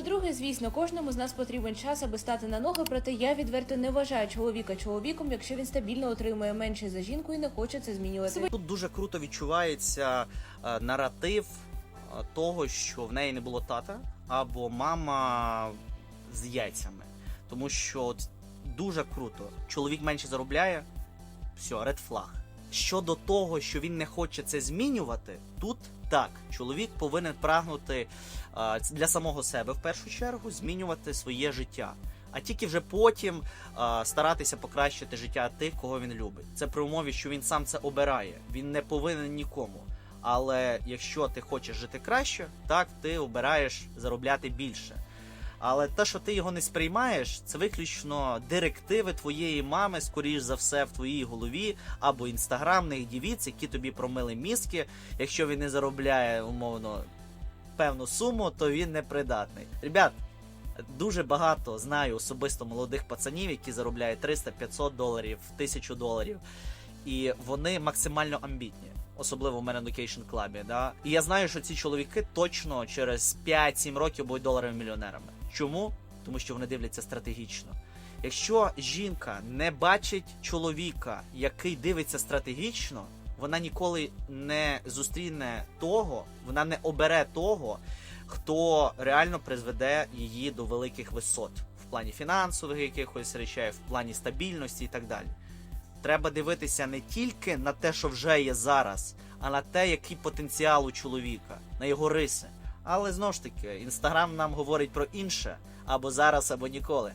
По-друге, звісно, кожному з нас потрібен час, аби стати на ноги, проте я відверто не вважаю чоловіка чоловіком, якщо він стабільно отримує менше за жінку і не хоче це змінювати. Тут дуже круто відчувається е, наратив е, того, що в неї не було тата або мама з яйцями. Тому що от дуже круто. Чоловік менше заробляє, все, ред флаг. Щодо того, що він не хоче це змінювати, тут так, чоловік повинен прагнути для самого себе в першу чергу змінювати своє життя. А тільки вже потім старатися покращити життя тих, кого він любить. Це при умові, що він сам це обирає. Він не повинен нікому. Але якщо ти хочеш жити краще, так ти обираєш заробляти більше. Але те, що ти його не сприймаєш, це виключно директиви твоєї мами, скоріш за все, в твоїй голові, або інстаграмних дівіць, які тобі промили мізки. Якщо він не заробляє умовно певну суму, то він не придатний. Ребят, дуже багато знаю особисто молодих пацанів, які заробляють 300-500 доларів, 1000 доларів, і вони максимально амбітні. Особливо в мене Education Club, да. І я знаю, що ці чоловіки точно через 5-7 років будуть доларовими мільйонерами. Чому? Тому що вони дивляться стратегічно. Якщо жінка не бачить чоловіка, який дивиться стратегічно, вона ніколи не зустріне того, вона не обере того, хто реально призведе її до великих висот в плані фінансових якихось речей, в плані стабільності і так далі. Треба дивитися не тільки на те, що вже є зараз, а на те, який потенціал у чоловіка, на його риси. Але знову ж таки, інстаграм нам говорить про інше або зараз, або ніколи.